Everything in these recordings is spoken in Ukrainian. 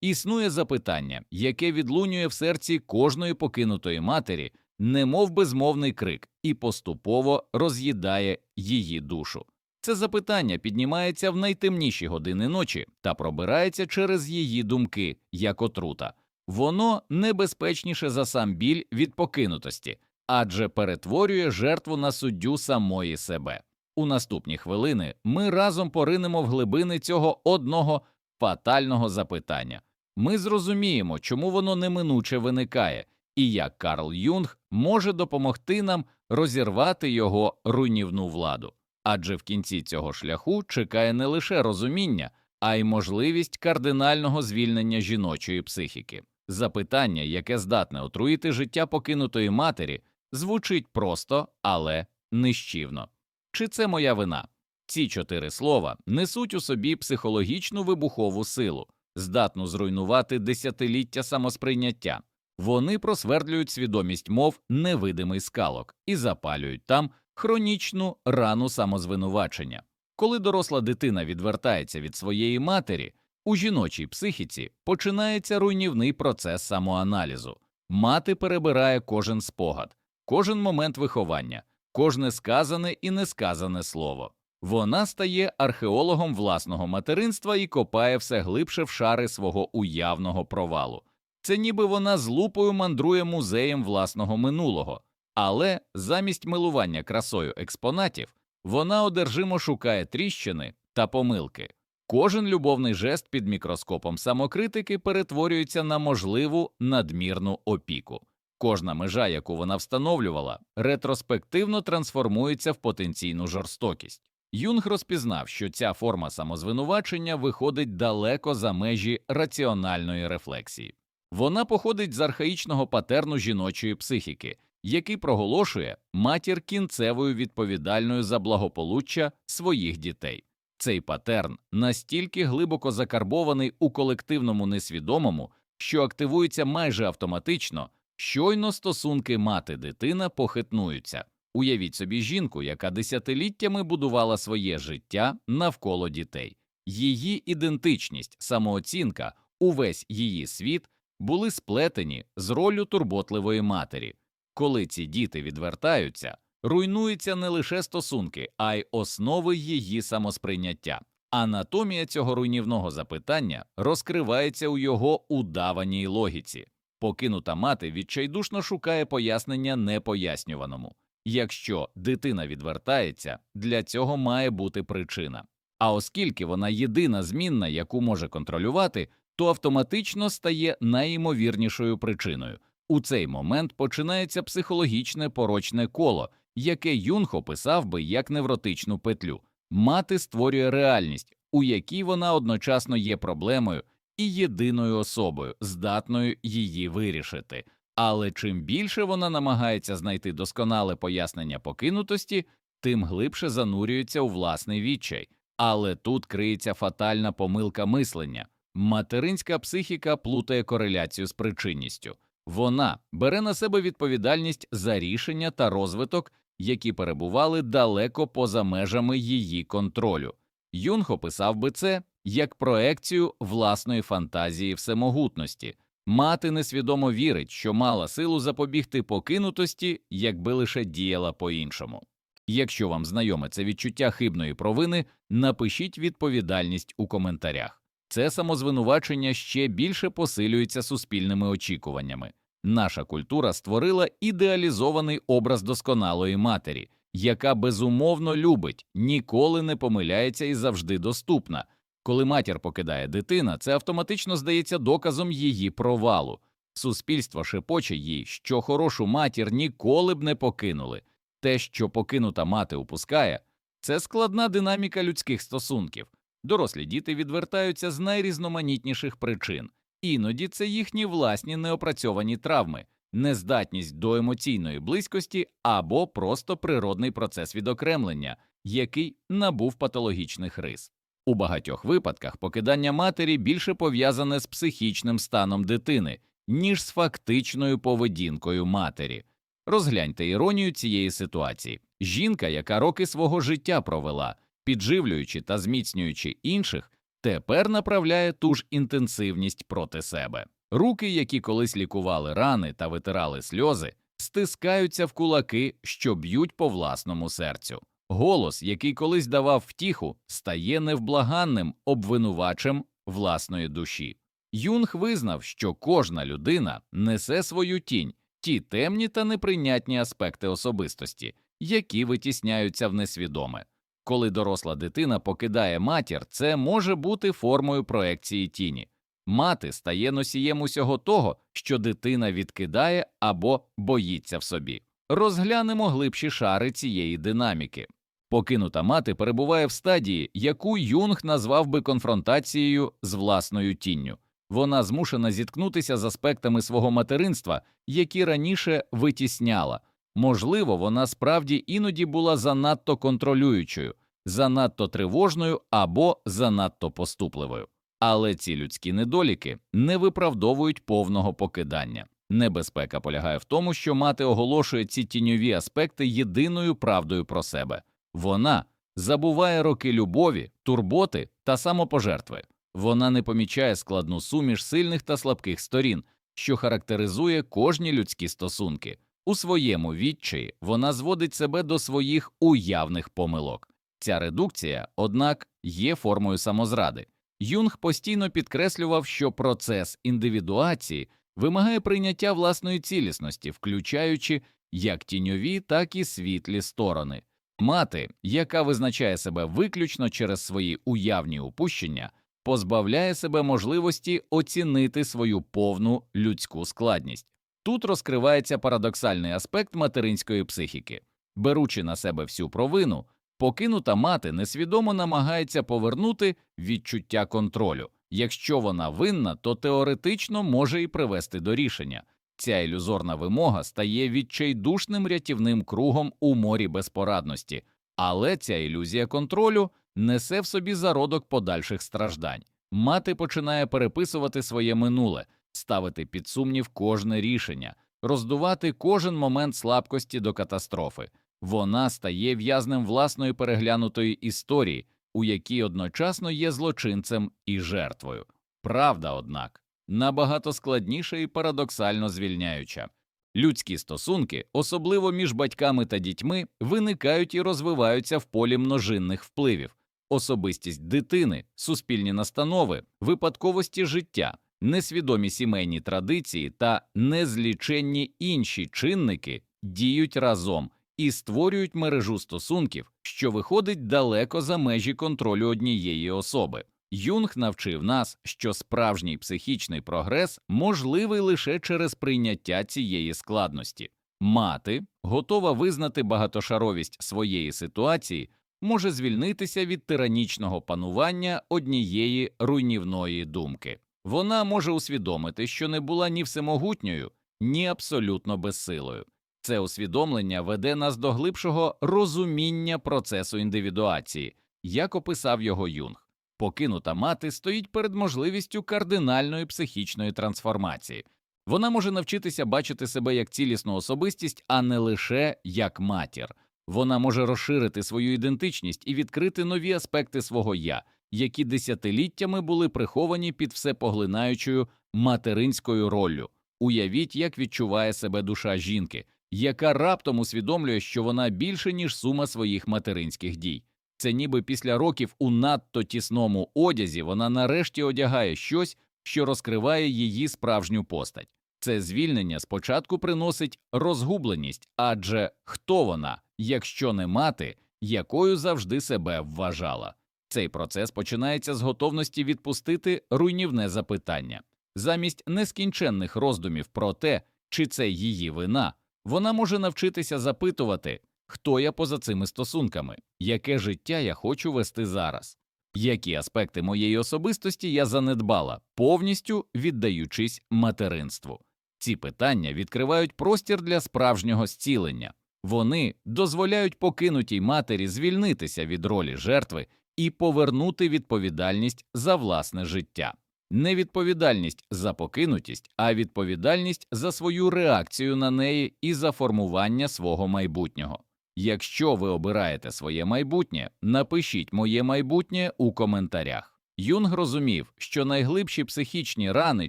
Існує запитання, яке відлунює в серці кожної покинутої матері, немов безмовний крик, і поступово роз'їдає її душу. Це запитання піднімається в найтемніші години ночі та пробирається через її думки, як отрута. Воно небезпечніше за сам біль від покинутості, адже перетворює жертву на суддю самої себе. У наступні хвилини ми разом поринемо в глибини цього одного фатального запитання. Ми зрозуміємо, чому воно неминуче виникає, і як Карл Юнг може допомогти нам розірвати його руйнівну владу. Адже в кінці цього шляху чекає не лише розуміння, а й можливість кардинального звільнення жіночої психіки. Запитання, яке здатне отруїти життя покинутої матері, звучить просто, але нищівно. Чи це моя вина? Ці чотири слова несуть у собі психологічну вибухову силу, здатну зруйнувати десятиліття самосприйняття. Вони просвердлюють свідомість мов невидимий скалок і запалюють там хронічну рану самозвинувачення. Коли доросла дитина відвертається від своєї матері, у жіночій психіці починається руйнівний процес самоаналізу. Мати перебирає кожен спогад, кожен момент виховання, кожне сказане і несказане слово. Вона стає археологом власного материнства і копає все глибше в шари свого уявного провалу. Це ніби вона з лупою мандрує музеєм власного минулого, але замість милування красою експонатів вона одержимо шукає тріщини та помилки. Кожен любовний жест під мікроскопом самокритики перетворюється на можливу надмірну опіку. Кожна межа, яку вона встановлювала, ретроспективно трансформується в потенційну жорстокість. Юнг розпізнав, що ця форма самозвинувачення виходить далеко за межі раціональної рефлексії. Вона походить з архаїчного патерну жіночої психіки, який проголошує матір кінцевою відповідальною за благополуччя своїх дітей. Цей патерн настільки глибоко закарбований у колективному несвідомому, що активується майже автоматично, щойно стосунки мати-дитина похитнуються. Уявіть собі жінку, яка десятиліттями будувала своє життя навколо дітей. Її ідентичність, самооцінка, увесь її світ були сплетені з роллю турботливої матері. Коли ці діти відвертаються, руйнуються не лише стосунки, а й основи її самосприйняття. Анатомія цього руйнівного запитання розкривається у його удаваній логіці. Покинута мати відчайдушно шукає пояснення непояснюваному. Якщо дитина відвертається, для цього має бути причина. А оскільки вона єдина змінна, яку може контролювати, то автоматично стає найімовірнішою причиною. У цей момент починається психологічне порочне коло, яке Юнг описав би як невротичну петлю. Мати створює реальність, у якій вона одночасно є проблемою і єдиною особою, здатною її вирішити. Але чим більше вона намагається знайти досконале пояснення покинутості, тим глибше занурюється у власний відчай. Але тут криється фатальна помилка мислення. Материнська психіка плутає кореляцію з причинністю. Вона бере на себе відповідальність за рішення та розвиток, які перебували далеко поза межами її контролю. Юнг описав би це як проекцію власної фантазії всемогутності. Мати несвідомо вірить, що мала силу запобігти покинутості, якби лише діяла по-іншому. Якщо вам знайоме це відчуття хибної провини, напишіть відповідальність у коментарях. Це самозвинувачення ще більше посилюється суспільними очікуваннями. Наша культура створила ідеалізований образ досконалої матері, яка безумовно любить, ніколи не помиляється і завжди доступна. Коли матір покидає дитина, це автоматично здається доказом її провалу. Суспільство шепоче їй, що хорошу матір ніколи б не покинули. Те, що покинута мати упускає, це складна динаміка людських стосунків. Дорослі діти відвертаються з найрізноманітніших причин, іноді це їхні власні неопрацьовані травми, нездатність до емоційної близькості або просто природний процес відокремлення, який набув патологічних рис. У багатьох випадках покидання матері більше пов'язане з психічним станом дитини, ніж з фактичною поведінкою матері. Розгляньте іронію цієї ситуації. Жінка, яка роки свого життя провела, підживлюючи та зміцнюючи інших, тепер направляє ту ж інтенсивність проти себе. Руки, які колись лікували рани та витирали сльози, стискаються в кулаки, що б'ють по власному серцю. Голос, який колись давав втіху, стає невблаганним обвинувачем власної душі. Юнг визнав, що кожна людина несе свою тінь, ті темні та неприйнятні аспекти особистості, які витісняються в несвідоме. Коли доросла дитина покидає матір, це може бути формою проекції тіні. Мати стає носієм усього того, що дитина відкидає або боїться в собі. Розглянемо глибші шари цієї динаміки. Покинута мати перебуває в стадії, яку Юнг назвав би конфронтацією з власною тінню. Вона змушена зіткнутися з аспектами свого материнства, які раніше витісняла. Можливо, вона справді іноді була занадто контролюючою, занадто тривожною або занадто поступливою. Але ці людські недоліки не виправдовують повного покидання. Небезпека полягає в тому, що мати оголошує ці тіньові аспекти єдиною правдою про себе. Вона забуває роки любові, турботи та самопожертви. Вона не помічає складну суміш сильних та слабких сторін, що характеризує кожні людські стосунки. У своєму відчаї вона зводить себе до своїх уявних помилок. Ця редукція, однак, є формою самозради. Юнг постійно підкреслював, що процес індивідуації вимагає прийняття власної цілісності, включаючи як тіньові, так і світлі сторони. Мати, яка визначає себе виключно через свої уявні упущення, позбавляє себе можливості оцінити свою повну людську складність. Тут розкривається парадоксальний аспект материнської психіки. Беручи на себе всю провину, покинута мати несвідомо намагається повернути відчуття контролю. Якщо вона винна, то теоретично може і привести до рішення. Ця ілюзорна вимога стає відчайдушним рятівним кругом у морі безпорадності, але ця ілюзія контролю несе в собі зародок подальших страждань. Мати починає переписувати своє минуле, ставити під сумнів кожне рішення, роздувати кожен момент слабкості до катастрофи. Вона стає в'язнем власної переглянутої історії, у якій одночасно є злочинцем і жертвою. Правда, однак, набагато складніша і парадоксально звільняюча. Людські стосунки, особливо між батьками та дітьми, виникають і розвиваються в полі множинних впливів, особистість дитини, суспільні настанови, випадковості життя, несвідомі сімейні традиції та незліченні інші чинники діють разом і створюють мережу стосунків, що виходить далеко за межі контролю однієї особи. Юнг навчив нас, що справжній психічний прогрес можливий лише через прийняття цієї складності. Мати, готова визнати багатошаровість своєї ситуації, може звільнитися від тиранічного панування однієї руйнівної думки. Вона може усвідомити, що не була ні всемогутньою, ні абсолютно безсилою. Це усвідомлення веде нас до глибшого розуміння процесу індивідуації, як описав його Юнг. Покинута мати стоїть перед можливістю кардинальної психічної трансформації. Вона може навчитися бачити себе як цілісну особистість, а не лише як матір. Вона може розширити свою ідентичність і відкрити нові аспекти свого я, які десятиліттями були приховані під всепоглинаючою материнською роллю. Уявіть, як відчуває себе душа жінки, яка раптом усвідомлює, що вона більше ніж сума своїх материнських дій. Це ніби після років у надто тісному одязі вона нарешті одягає щось, що розкриває її справжню постать. Це звільнення спочатку приносить розгубленість, адже хто вона, якщо не мати, якою завжди себе вважала. Цей процес починається з готовності відпустити руйнівне запитання. Замість нескінченних роздумів про те, чи це її вина, вона може навчитися запитувати, хто я поза цими стосунками, яке життя я хочу вести зараз, які аспекти моєї особистості я занедбала, повністю віддаючись материнству. Ці питання відкривають простір для справжнього зцілення, вони дозволяють покинутій матері звільнитися від ролі жертви і повернути відповідальність за власне життя. Не відповідальність за покинутість, а відповідальність за свою реакцію на неї і за формування свого майбутнього. Якщо ви обираєте своє майбутнє, напишіть моє майбутнє у коментарях. Юнг розумів, що найглибші психічні рани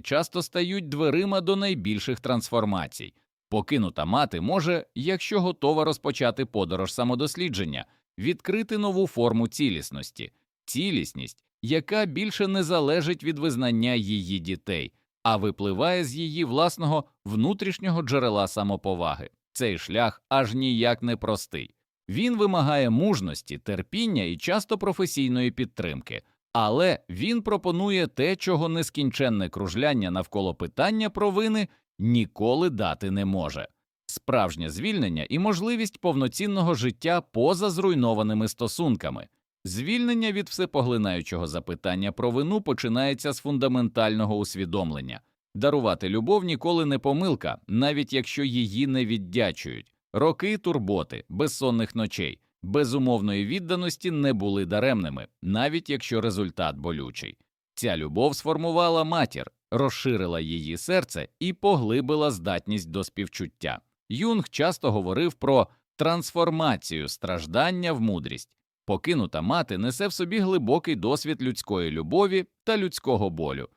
часто стають дверима до найбільших трансформацій. Покинута мати може, якщо готова розпочати подорож самодослідження, відкрити нову форму цілісності, цілісність, яка більше не залежить від визнання її дітей, а випливає з її власного внутрішнього джерела самоповаги. Цей шлях аж ніяк не простий. Він вимагає мужності, терпіння і часто професійної підтримки, але він пропонує те, чого нескінченне кружляння навколо питання провини ніколи дати не може. Справжнє звільнення і можливість повноцінного життя поза зруйнованими стосунками. Звільнення від всепоглинаючого запитання про вину починається з фундаментального усвідомлення. Дарувати любов ніколи не помилка, навіть якщо її не віддячують. Роки турботи, безсонних ночей, безумовної відданості не були даремними, навіть якщо результат болючий. Ця любов сформувала матір, розширила її серце і поглибила здатність до співчуття. Юнг часто говорив про трансформацію страждання в мудрість. Покинута мати несе в собі глибокий досвід людської любові та людського болю.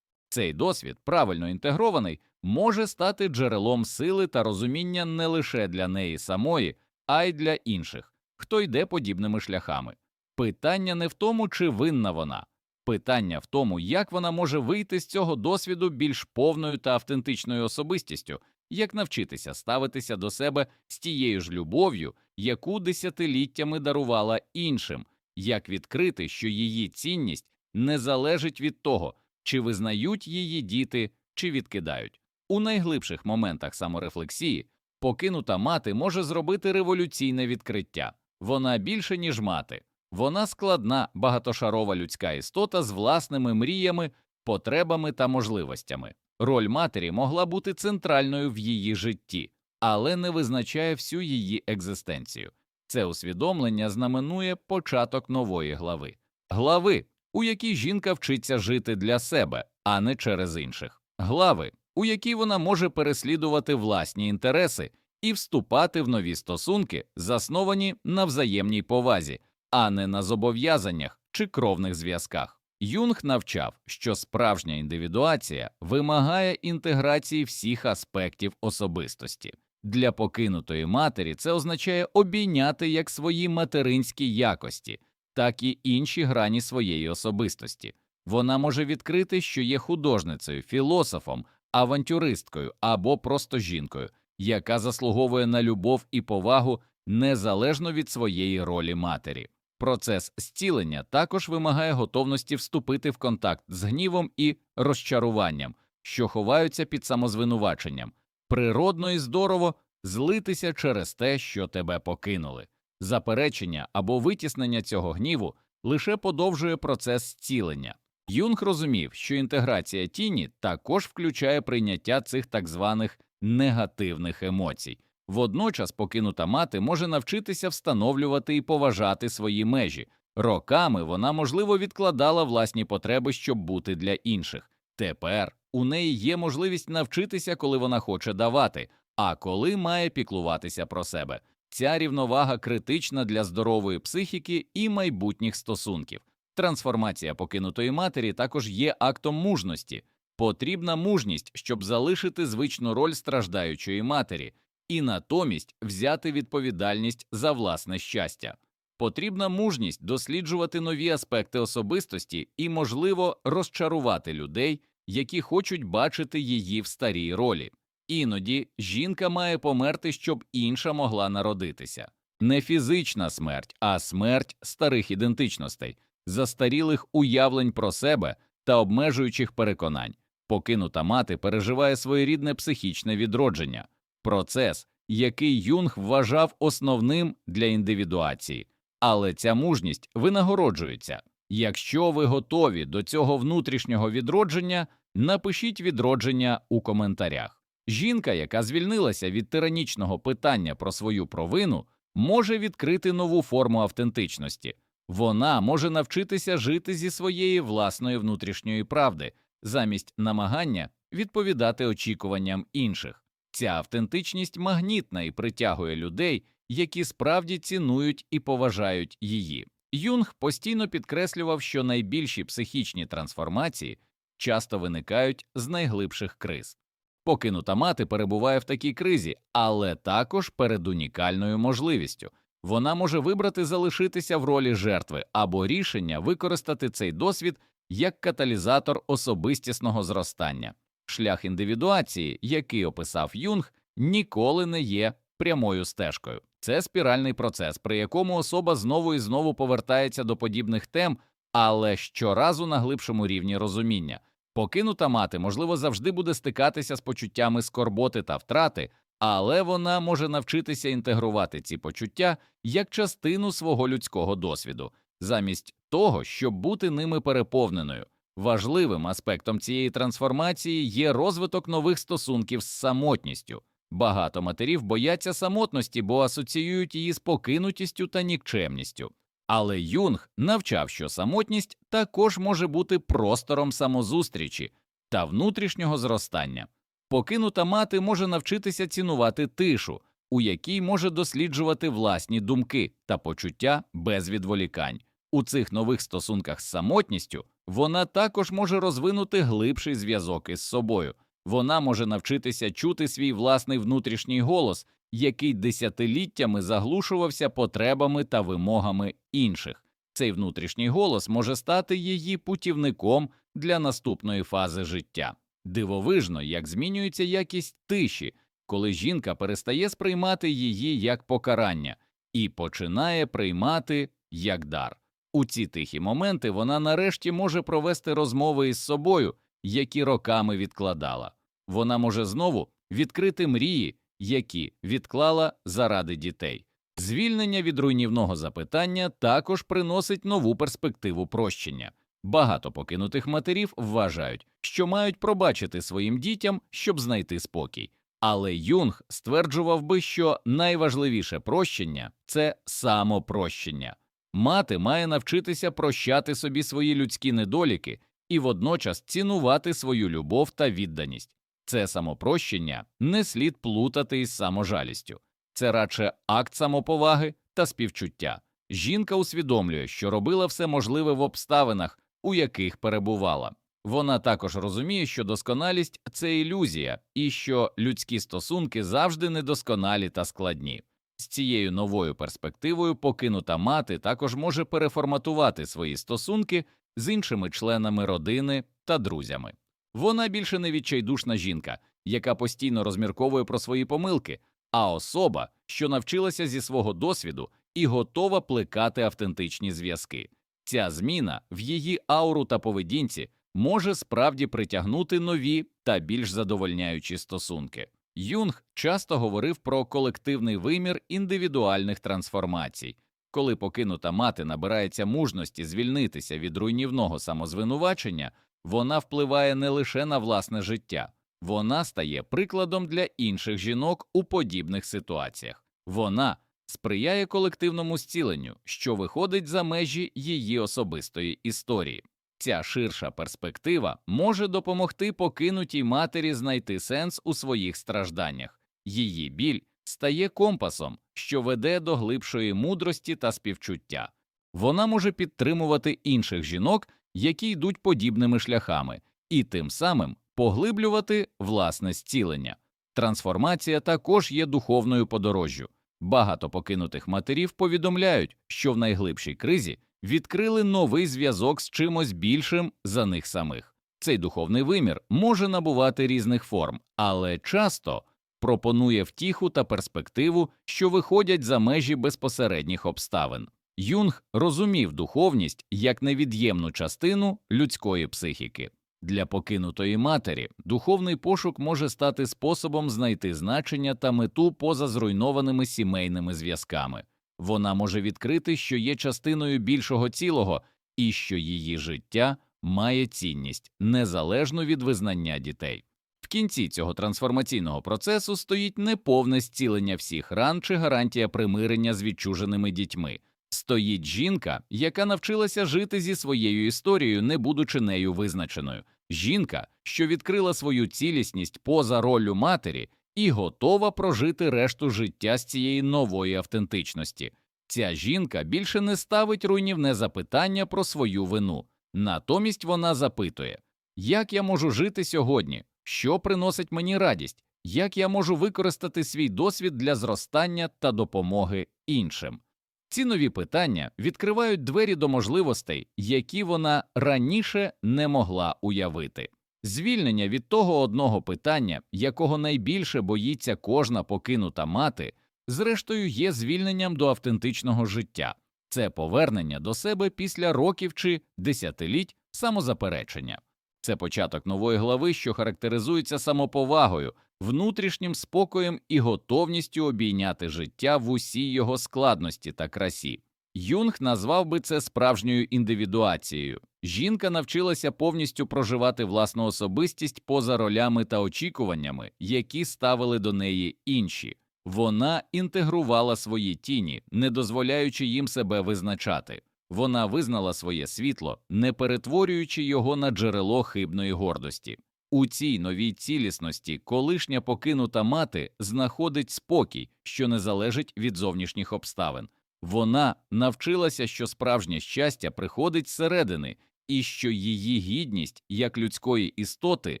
Цей досвід, правильно інтегрований, може стати джерелом сили та розуміння не лише для неї самої, а й для інших, хто йде подібними шляхами. Питання не в тому, чи винна вона, питання в тому, як вона може вийти з цього досвіду більш повною та автентичною особистістю, як навчитися ставитися до себе з тією ж любов'ю, яку десятиліттями дарувала іншим, як відкрити, що її цінність не залежить від того, чи визнають її діти, чи відкидають. У найглибших моментах саморефлексії покинута мати може зробити революційне відкриття. Вона більше, ніж мати, вона складна, багатошарова людська істота з власними мріями, потребами та можливостями. Роль матері могла бути центральною в її житті, але не визначає всю її екзистенцію. Це усвідомлення знаменує початок нової глави, глави, у якій жінка вчиться жити для себе, а не через інших, глави, у якій вона може переслідувати власні інтереси і вступати в нові стосунки, засновані на взаємній повазі, а не на зобов'язаннях чи кровних зв'язках. Юнг навчав, що справжня індивідуація вимагає інтеграції всіх аспектів особистості. Для покинутої матері це означає обійняти як свої материнські якості, так і інші грані своєї особистості. Вона може відкрити, що є художницею, філософом, авантюристкою або просто жінкою, яка заслуговує на любов і повагу незалежно від своєї ролі матері. Процес зцілення також вимагає готовності вступити в контакт з гнівом і розчаруванням, що ховаються під самозвинуваченням. Природно і здорово злитися через те, що тебе покинули. Заперечення або витіснення цього гніву лише подовжує процес зцілення. Юнг розумів, що інтеграція тіні також включає прийняття цих так званих негативних емоцій. Водночас покинута мати може навчитися встановлювати і поважати свої межі. Роками вона, можливо, відкладала власні потреби, щоб бути для інших. Тепер у неї є можливість навчитися, коли вона хоче давати, а коли має піклуватися про себе. Ця рівновага критична для здорової психіки і майбутніх стосунків. Трансформація покинутої матері також є актом мужності. Потрібна мужність, щоб залишити звичну роль страждаючої матері і натомість взяти відповідальність за власне щастя. Потрібна мужність досліджувати нові аспекти особистості і, можливо, розчарувати людей, які хочуть бачити її в старій ролі. Іноді жінка має померти, щоб інша могла народитися. Не фізична смерть, а смерть старих ідентичностей, застарілих уявлень про себе та обмежуючих переконань. Покинута мати переживає своєрідне психічне відродження, процес, який Юнг вважав основним для індивідуації. Але ця мужність винагороджується. Якщо ви готові до цього внутрішнього відродження, напишіть відродження у коментарях. Жінка, яка звільнилася від тиранічного питання про свою провину, може відкрити нову форму автентичності. Вона може навчитися жити зі своєї власної внутрішньої правди, замість намагання відповідати очікуванням інших. Ця автентичність магнітна і притягує людей, які справді цінують і поважають її. Юнг постійно підкреслював, що найбільші психічні трансформації часто виникають з найглибших криз. Покинута мати перебуває в такій кризі, але також перед унікальною можливістю. Вона може вибрати залишитися в ролі жертви або рішення використати цей досвід як каталізатор особистісного зростання. Шлях індивідуації, який описав Юнг, ніколи не є прямою стежкою. Це спіральний процес, при якому особа знову і знову повертається до подібних тем, але щоразу на глибшому рівні розуміння. Покинута мати, можливо, завжди буде стикатися з почуттями скорботи та втрати, але вона може навчитися інтегрувати ці почуття як частину свого людського досвіду, замість того, щоб бути ними переповненою. Важливим аспектом цієї трансформації є розвиток нових стосунків з самотністю. Багато матерів бояться самотності, бо асоціюють її з покинутістю та нікчемністю. Але Юнг навчав, що самотність також може бути простором самозустрічі та внутрішнього зростання. Покинута мати може навчитися цінувати тишу, у якій може досліджувати власні думки та почуття без відволікань. У цих нових стосунках з самотністю вона також може розвинути глибший зв'язок із собою. Вона може навчитися чути свій власний внутрішній голос, який десятиліттями заглушувався потребами та вимогами інших. Цей внутрішній голос може стати її путівником для наступної фази життя. Дивовижно, як змінюється якість тиші, коли жінка перестає сприймати її як покарання і починає приймати як дар. У ці тихі моменти вона нарешті може провести розмови із собою, які роками відкладала. Вона може знову відкрити мрії, які відклала заради дітей. Звільнення від руйнівного запитання також приносить нову перспективу прощення. Багато покинутих матерів вважають, що мають пробачити своїм дітям, щоб знайти спокій. Але Юнг стверджував би, що найважливіше прощення це самопрощення. Мати має навчитися прощати собі свої людські недоліки і водночас цінувати свою любов та відданість. Це самопрощення не слід плутати із саможалістю, це радше акт самоповаги та співчуття. Жінка усвідомлює, що робила все можливе в обставинах, у яких перебувала. Вона також розуміє, що досконалість це ілюзія, і що людські стосунки завжди недосконалі та складні. З цією новою перспективою покинута мати також може переформатувати свої стосунки з іншими членами родини та друзями. Вона більше не відчайдушна жінка, яка постійно розмірковує про свої помилки, а особа, що навчилася зі свого досвіду і готова плекати автентичні зв'язки. Ця зміна в її ауру та поведінці може справді притягнути нові та більш задовольняючі стосунки. Юнг часто говорив про колективний вимір індивідуальних трансформацій, коли покинута мати набирається мужності звільнитися від руйнівного самозвинувачення, вона впливає не лише на власне життя, вона стає прикладом для інших жінок у подібних ситуаціях. Вона сприяє колективному зціленню, що виходить за межі її особистої історії. Ця ширша перспектива може допомогти покинутій матері знайти сенс у своїх стражданнях. Її біль стає компасом, що веде до глибшої мудрості та співчуття. Вона може підтримувати інших жінок, які йдуть подібними шляхами, і тим самим поглиблювати власне зцілення. Трансформація також є духовною подорожжю. Багато покинутих матерів повідомляють, що в найглибшій кризі відкрили новий зв'язок з чимось більшим за них самих. Цей духовний вимір може набувати різних форм, але часто пропонує втіху та перспективу, що виходять за межі безпосередніх обставин. Юнг розумів духовність як невід'ємну частину людської психіки. Для покинутої матері духовний пошук може стати способом знайти значення та мету поза зруйнованими сімейними зв'язками. Вона може відкрити, що є частиною більшого цілого, і що її життя має цінність незалежно від визнання дітей. Кінці цього трансформаційного процесу стоїть не повне зцілення всіх ран чи гарантія примирення з відчуженими дітьми. Стоїть жінка, яка навчилася жити зі своєю історією, не будучи нею визначеною. Жінка, що відкрила свою цілісність поза роллю матері і готова прожити решту життя з цієї нової автентичності. Ця жінка більше не ставить руйнівне запитання про свою вину. Натомість вона запитує, як я можу жити сьогодні, що приносить мені радість, як я можу використати свій досвід для зростання та допомоги іншим. Ці нові питання відкривають двері до можливостей, які вона раніше не могла уявити. Звільнення від того одного питання, якого найбільше боїться кожна покинута мати, зрештою є звільненням до автентичного життя, це повернення до себе після років чи десятиліть самозаперечення. Це початок нової глави, що характеризується самоповагою, внутрішнім спокоєм і готовністю обійняти життя в усій його складності та красі. Юнг назвав би це справжньою індивідуацією. Жінка навчилася повністю проживати власну особистість поза ролями та очікуваннями, які ставили до неї інші. Вона інтегрувала свої тіні, не дозволяючи їм себе визначати. Вона визнала своє світло, не перетворюючи його на джерело хибної гордості. У цій новій цілісності колишня покинута мати знаходить спокій, що не залежить від зовнішніх обставин. Вона навчилася, що справжнє щастя приходить зсередини, і що її гідність як людської істоти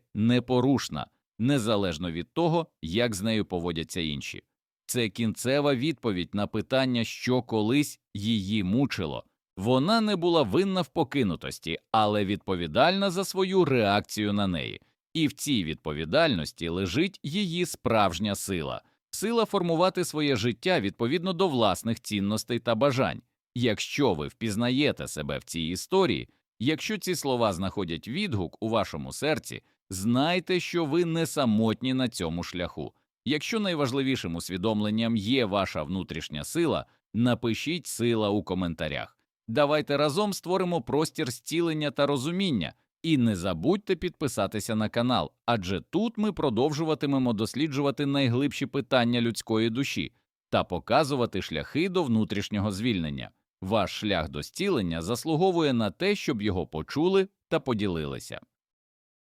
непорушна, незалежно від того, як з нею поводяться інші. Це кінцева відповідь на питання, що колись її мучило. Вона не була винна в покинутості, але відповідальна за свою реакцію на неї. І в цій відповідальності лежить її справжня сила сила формувати своє життя відповідно до власних цінностей та бажань. Якщо ви впізнаєте себе в цій історії, якщо ці слова знаходять відгук у вашому серці, знайте, що ви не самотні на цьому шляху. Якщо найважливішим усвідомленням є ваша внутрішня сила, напишіть сила у коментарях. Давайте разом створимо простір зцілення та розуміння. І не забудьте підписатися на канал, адже тут ми продовжуватимемо досліджувати найглибші питання людської душі та показувати шляхи до внутрішнього звільнення. Ваш шлях до зцілення заслуговує на те, щоб його почули та поділилися.